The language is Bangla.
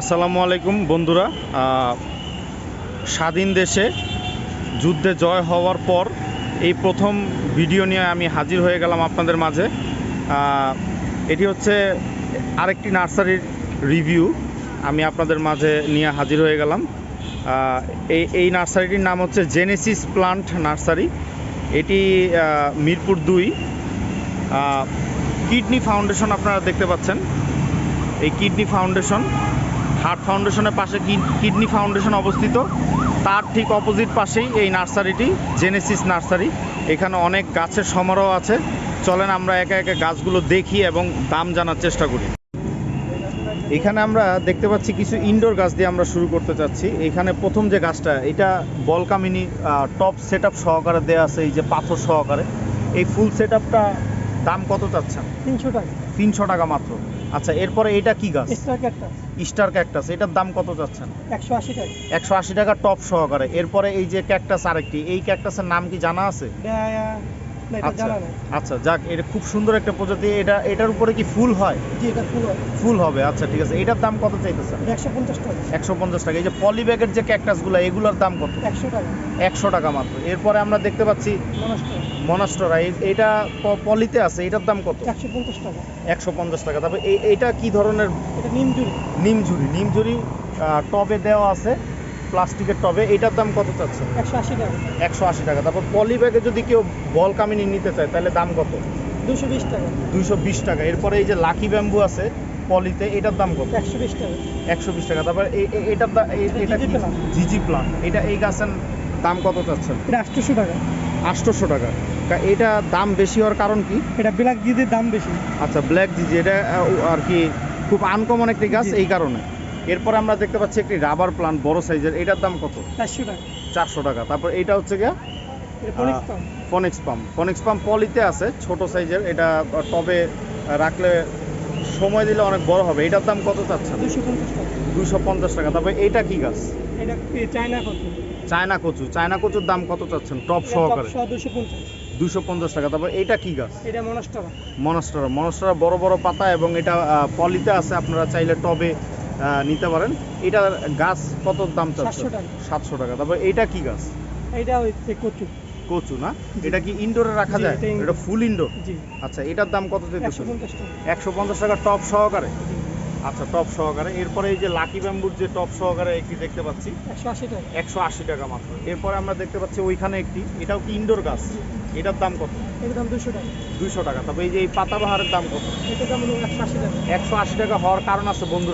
আসসালামু আলাইকুম, বন্ধুরা। স্বাধীন দেশে যুদ্ধে জয় হওয়ার পর এই প্রথম ভিডিও নিয়ে আমি হাজির হয়ে গেলাম আপনাদের মাঝে। এটি হচ্ছে আরেকটি নার্সারির রিভিউ। আমি আপনাদের মাঝে নিয়ে হাজির হয়ে গেলাম। এই এই নার্সারিটির নাম হচ্ছে জেনেসিস প্লান্ট নার্সারি এটি মিরপুর দুই। কিডনি ফাউন্ডেশন আপনারা দেখতে পাচ্ছেন। এই কিডনি ফাউন্ডেশন হার্ট ফাউন্ডেশনের পাশে কিড- কিডনি ফাউন্ডেশন অবস্থিত। তার ঠিক অপোজিট পাশেই এই নার্সারিটি জেনেসিস নার্সারি। এখানে অনেক গাছের সমারোহ আছে। চলেন আমরা একে একে গাছগুলো দেখি এবং দাম জানার চেষ্টা করি। এখানে আমরা দেখতে পাচ্ছি কিছু ইনডোর গাছ দিয়ে আমরা শুরু করতে চাচ্ছি। এখানে প্রথম যে গাছটা, এটা বলকামিনি টপ সেট সহকারে দেওয়া আছে, এই যে পাথর সহকারে। এই ফুল সেট দাম কত চাচ্ছেন? তিনশো টাকা। তিনশো টাকা মাত্র। আচ্ছা এরপরে এটা কি গাছ? Star cactus. এটার দাম কত চাচ্ছেন? একশো আশি টাকা। একশো আশি টাকা টপ সহকারে। এরপরে এই যে ক্যাকটাস আরেকটি এই ক্যাকটাসের নাম কি জানা আছে? আচ্ছা আচ্ছা যাক এটা খুব সুন্দর একটা প্রজাতি। এটা এটার উপরে কি ফুল হয়? জি এটা ফুল হবে। ফুল হবে আচ্ছা ঠিক আছে। এটার দাম কত চাইতেছেন? একশো পঞ্চাশ টাকা। একশো পঞ্চাশ টাকা। এই যে পলি ব্যাগের যে ক্যাকটাসগুলো এগুলোর দাম কত? একশো টাকা। একশো টাকা মাত্র। এরপরে আমরা দেখতে পাচ্ছি মনস্টার। মনাস্টরা এটা পলিতে আছে এটার দাম কত? একশো পঞ্চাশ টাকা। একশো পঞ্চাশ টাকা। তারপর এই এইটা কি ধরনের? এটা নিম জুড়ি নিমঝুরি নিমঝুরি টবে দেওয়া আছে প্লাস্টিকের টবে। এটার দাম কত চাচ্ছে? একশো আশি টাকা। একশো আশি টাকা। তারপর পলি ব্যাগে যদি কেউ বল কামিনি নিতে চায় তাহলে দাম কত? দুশো বিশ টাকা। দুইশো বিশ টাকা। এরপরে এই যে লাকি ব্যাম্বু আছে পলিতে এটার দাম কত? একশো বিশ টাকা। একশো বিশ টাকা। তারপর এটার এটা কি? প্লান্ট এটা এই গাছের দাম কত চাচ্ছেন? এটা আটশোশো টাকা। আটশোশো টাকা। কা- এটা দাম বেশি হওয়ার কারণ কি? এটা ব্ল্যাক জিদের দাম বেশি। আচ্ছা ব্ল্যাক জিজি এটা আর কি খুব আনকমন একটি গাছ এই কারণে। এরপরে আমরা দেখতে পাচ্ছি একটি রাবার প্লান্ট বড় সাইজের। এটার দাম কত? চারশো টাকা। চারশো টাকা। তারপর এটা হচ্ছে গিয়া এটা ফনিক্স পাম্প ফনিক্স পাম্প পলিতে আছে ছোট সাইজের। এটা টবে রাখলে সময় দিলে অনেক বড় হবে। এটার দাম কত চাচ্ছেন? দুশো পঞ্চাশ টাকা। দুইশো পঞ্চাশ টাকা। তারপর এইটা কি গাছ? এটা চায়না কত চায়না কচু। চায়না কচুর দাম কত চাচ্ছেন? টপ সহকারে। দুশো পঞ্চাশ। টাকা। তারপর এটা কি গাছ? এটা মনস্টার। মনস্টারা। মনস্টারা বড় বড় পাতা এবং এটা পলিতে আছে আপনারা চাইলে টবে নিতে পারেন। এটা গাছ কত দাম চাচ্ছেন? সাতশো টাকা। তারপর এটা কি গাছ? এটা হচ্ছে কচু। কচু না? এটা কি ইনডোরে রাখা যায়? এটা ফুল ইনডোর? আচ্ছা এটার দাম কত টাকা। একশো পঞ্চাশ টাকা টপ সহকারে? আচ্ছা টপ সহকারে। এরপরে এই যে লাকি ব্যাম্বুর যে টপ সহকারে একটি দেখতে পাচ্ছি একশো আশি টাকা। একশো আশি টাকা মাত্র। এরপরে আমরা দেখতে পাচ্ছি ওইখানে একটি এটাও কি ইনডোর গাছ? এটার দাম কত? দাম দুশো টাকা। দুইশো টাকা। তবে এই যে এই পাতাবাহারের দাম কত? এটার দাম একশো আশি টাকা। একশো আশি টাকা হওয়ার কারণ আছে বন্ধুরা।